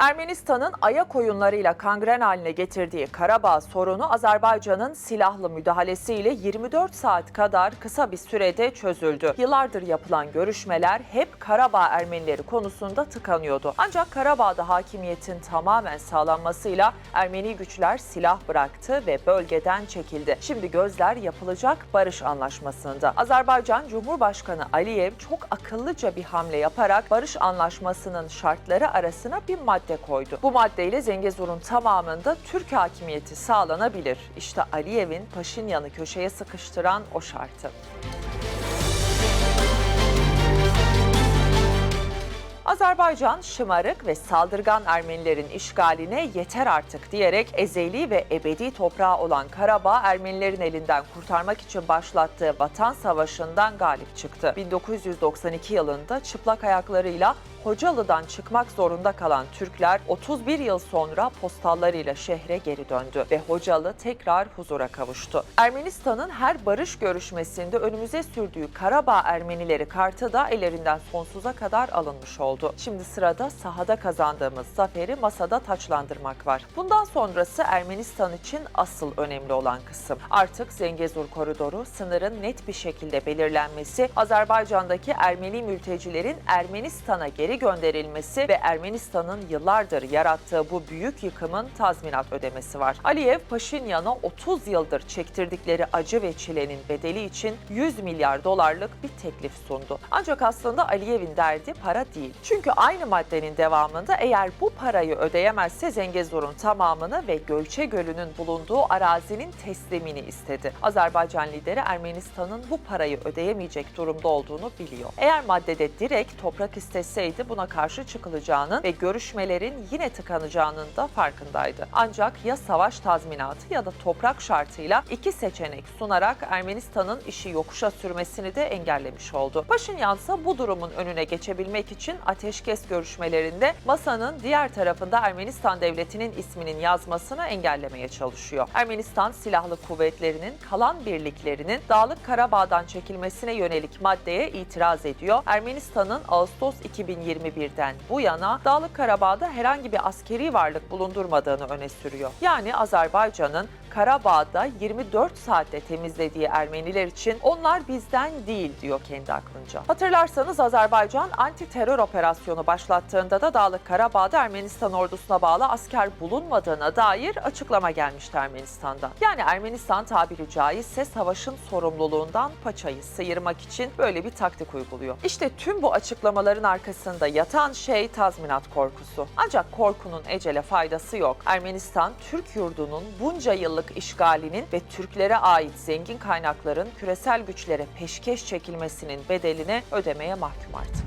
Ermenistan'ın ayak oyunlarıyla kangren haline getirdiği Karabağ sorunu Azerbaycan'ın silahlı müdahalesiyle 24 saat kadar kısa bir sürede çözüldü. Yıllardır yapılan görüşmeler hep Karabağ Ermenileri konusunda tıkanıyordu. Ancak Karabağ'da hakimiyetin tamamen sağlanmasıyla Ermeni güçler silah bıraktı ve bölgeden çekildi. Şimdi gözler yapılacak barış anlaşmasında. Azerbaycan Cumhurbaşkanı Aliyev çok akıllıca bir hamle yaparak barış anlaşmasının şartları arasına bir madde koydu. Bu maddeyle Zengezur'un tamamında Türk hakimiyeti sağlanabilir. İşte Aliyev'in Paşinyan'ı köşeye sıkıştıran o şartı. Azerbaycan şımarık ve saldırgan Ermenilerin işgaline yeter artık diyerek ezeli ve ebedi toprağı olan Karabağ Ermenilerin elinden kurtarmak için başlattığı Vatan Savaşı'ndan galip çıktı. 1992 yılında çıplak ayaklarıyla Hocalı'dan çıkmak zorunda kalan Türkler 31 yıl sonra postallarıyla şehre geri döndü ve Hocalı tekrar huzura kavuştu. Ermenistan'ın her barış görüşmesinde önümüze sürdüğü Karabağ Ermenileri kartı da ellerinden sonsuza kadar alınmış oldu. Şimdi sırada sahada kazandığımız zaferi masada taçlandırmak var. Bundan sonrası Ermenistan için asıl önemli olan kısım. Artık Zengezur koridoru sınırın net bir şekilde belirlenmesi, Azerbaycan'daki Ermeni mültecilerin Ermenistan'a geri gönderilmesi ve Ermenistan'ın yıllardır yarattığı bu büyük yıkımın tazminat ödemesi var. Aliyev, Paşinyan'a 30 yıldır çektirdikleri acı ve çilenin bedeli için 100 milyar dolarlık bir teklif sundu. Ancak aslında Aliyev'in derdi para değil. Çünkü aynı maddenin devamında eğer bu parayı ödeyemezse Zengezur'un tamamını ve Gölçe Gölü'nün bulunduğu arazinin teslimini istedi. Azerbaycan lideri Ermenistan'ın bu parayı ödeyemeyecek durumda olduğunu biliyor. Eğer maddede direkt toprak isteseydi buna karşı çıkılacağının ve görüşmelerin yine tıkanacağının da farkındaydı. Ancak ya savaş tazminatı ya da toprak şartıyla iki seçenek sunarak Ermenistan'ın işi yokuşa sürmesini de engellemiş oldu. Paşinyan ise bu durumun önüne geçebilmek için ateşkes görüşmelerinde masanın diğer tarafında Ermenistan devletinin isminin yazmasını engellemeye çalışıyor. Ermenistan silahlı kuvvetlerinin kalan birliklerinin Dağlık Karabağ'dan çekilmesine yönelik maddeye itiraz ediyor. Ermenistan'ın Ağustos 2021'den bu yana Dağlık Karabağ'da herhangi bir askeri varlık bulundurmadığını öne sürüyor. Yani Azerbaycan'ın Karabağ'da 24 saatte temizlediği Ermeniler için onlar bizden değil diyor kendi aklınca. Hatırlarsanız Azerbaycan anti terör operasyonu başlattığında da Dağlık Karabağ'da Ermenistan ordusuna bağlı asker bulunmadığına dair açıklama gelmişti Ermenistan'dan. Yani Ermenistan tabiri caizse savaşın sorumluluğundan paçayı sıyırmak için böyle bir taktik uyguluyor. İşte tüm bu açıklamaların arkasında yatan şey tazminat korkusu. Ancak korkunun ecele faydası yok. Ermenistan Türk yurdunun bunca yıllık işgalinin ve Türklere ait zengin kaynakların küresel güçlere peşkeş çekilmesinin bedelini ödemeye mahkum artık.